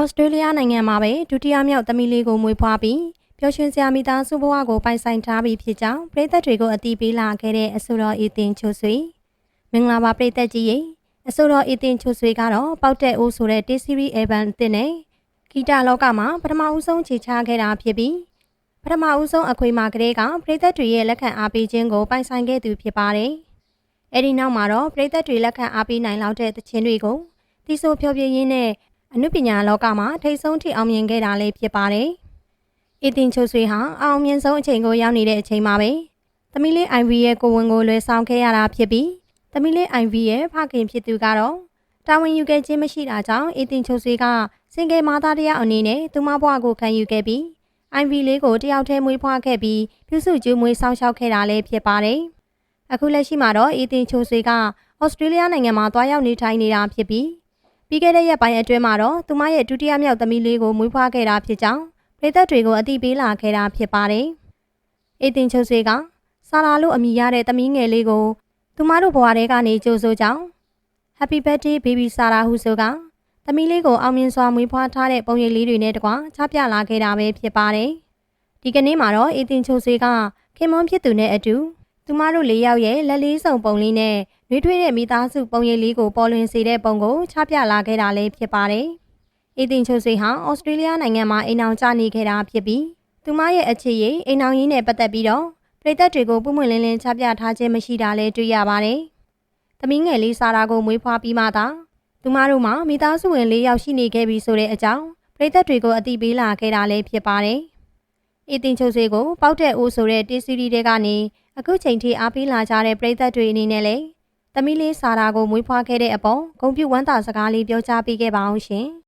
ဩစတြေးလျနိုင်ငံမှာပဲဒုတိယမြောက်သမီးလေးကိုမွေးဖွားပြီးပျော်ရွှင်စရာမိသားစုဘဝကိုပိုင်ဆိုင်ထားပြီးဖြစ်ကြောင်းပြည်သက်တွေကိုအတိပေးလာခဲ့တဲ့အဆိုတော်အေတင်ချိုဆွေမင်္ဂလာပါပြည်သက်ကြီးရေအဆိုတော်အေတင်ချိုဆွေကတော့ပေါက်တဲ့အိုးဆိုတဲ့ T-series album အသစ်နဲ့ဂီတလောကမှာပထမဦးဆုံးခြေချခဲ့တာဖြစ်ပြီးပထမဦးဆုံးအခွေမှာကလေးကပြည်သက်တွေရဲ့လက်ခံအားပေးခြင်းကိုပိုင်ဆိုင်ခဲ့သူဖြစ်ပါတယ်အဲ့ဒီနောက်မှာတော့ပြည်သက်တွေလက်ခံအားပေးနိုင်လောက်တဲ့သချင်းတွေကိုတီဆိုဖြောပြရင်းနဲ့ အနုပညာလောကမှာထိတ်ဆုံးထိအောင်မြင်ခဲ့တာလည်းဖြစ်ပါတယ်။အီတင်ချိုဆွေဟာအအောင်မြင်ဆုံးအချိန်ကိုရောက်နေတဲ့အချိန်မှာပဲသမီးလေး IV ရဲ့ကိုဝင်ကိုလွယ်ဆောင်ခဲ့ရတာဖြစ်ပြီးသမီးလေး IV ရဲ့ဖခင်ဖြစ်သူကတော့တာဝန်ယူခဲ့ခြင်းမရှိတာကြောင့်အီတင်ချိုဆွေကစင်ကယ်မာသားတရားအနေနဲ့သူမဘွားကိုခံယူခဲ့ပြီး IV လေးကိုတယောက်တည်းမွေးဖွားခဲ့ပြီးပြုစုကျွေးမွေးဆောင်ရှောက်ခဲ့တာလည်းဖြစ်ပါတယ်။အခုလက်ရှိမှာတော့အီတင်ချိုဆွေကဩစတြေးလျနိုင်ငံမှာတွားရောက်နေထိုင်နေတာဖြစ်ပြီး ပြီးခဲ့တဲ့ရက်ပိုင်းအတွင်းမှာတော့သူမရဲ့ဒုတိယမြောက်သမီးလေးကိုမွေးဖွားခဲ့တာဖြစ်ကြောင်းပြည်သက်တွေကိုအသိပေးလာခဲ့တာဖြစ်ပါတယ်။အေတင်ချုပ်ဆွေကဆာလာလို့အမည်ရတဲ့သမီးငယ်လေးကိုသူမတို့ဘဝထဲကနေကြိုဆိုကြောင်း Happy birthday baby Sara ဟုဆိုကသမီးလေးကိုအောင်မြင်စွာမွေးဖွားထားတဲ့ပုံရိပ်လေးတွေနဲ့တကွာချပြလာခဲ့တာပဲဖြစ်ပါတယ်။ဒီကနေ့မှာတော့အေတင်ချုပ်ဆွေကခင်မွန်းဖြစ်သူနဲ့အတူ သူမတို့လေးယောက်ရဲ့လက်လေးစုံပုံလေးနဲ့နှွေးထွေးတဲ့မိသားစုပုံရိပ်လေးကိုပေါ်လွင်စေတဲ့ပုံကိုချပြလာခဲ့တာလည်းဖြစ်ပါတယ်။အေတင်ချိုဆွေဟာဩစတြေးလျနိုင်ငံမှာအိမ်အောင်ကျနေခဲ့တာဖြစ်ပြီးသူမရဲ့အခြေရအိမ်အောင်ရင်းနဲ့ပတ်သက်ပြီးတော့ပြည်သက်တွေကိုပုံမှန်လင်းလင်းချပြထားခြင်းမရှိတာလည်းတွေ့ရပါတယ်။သမီးငယ်လေးစာရာကိုမွေးဖွားပြီးမှသာသူမတို့မှာမိသားစုဝင်၄ယောက်ရှိနေခဲ့ပြီဆိုတဲ့အကြောင်းပြည်သက်တွေကိုအသိပေးလာခဲ့တာလည်းဖြစ်ပါတယ်။အေတင်ချိုဆွေကိုပောက်တဲ့အိုးဆိုတဲ့တေးစီရီတွေကနေ အခုချိန်ထိအားပေးလာကြတဲ့ပြည်သက်တွေအနေနဲ့လည်းသမီးလေးစာရာကိုမွေးဖွားခဲ့တဲ့အပေါ်ဂုဏ်ပြုဝမ်းသာစကားလေးပြောကြားပေးခဲ့ပါအောင်ရှင်။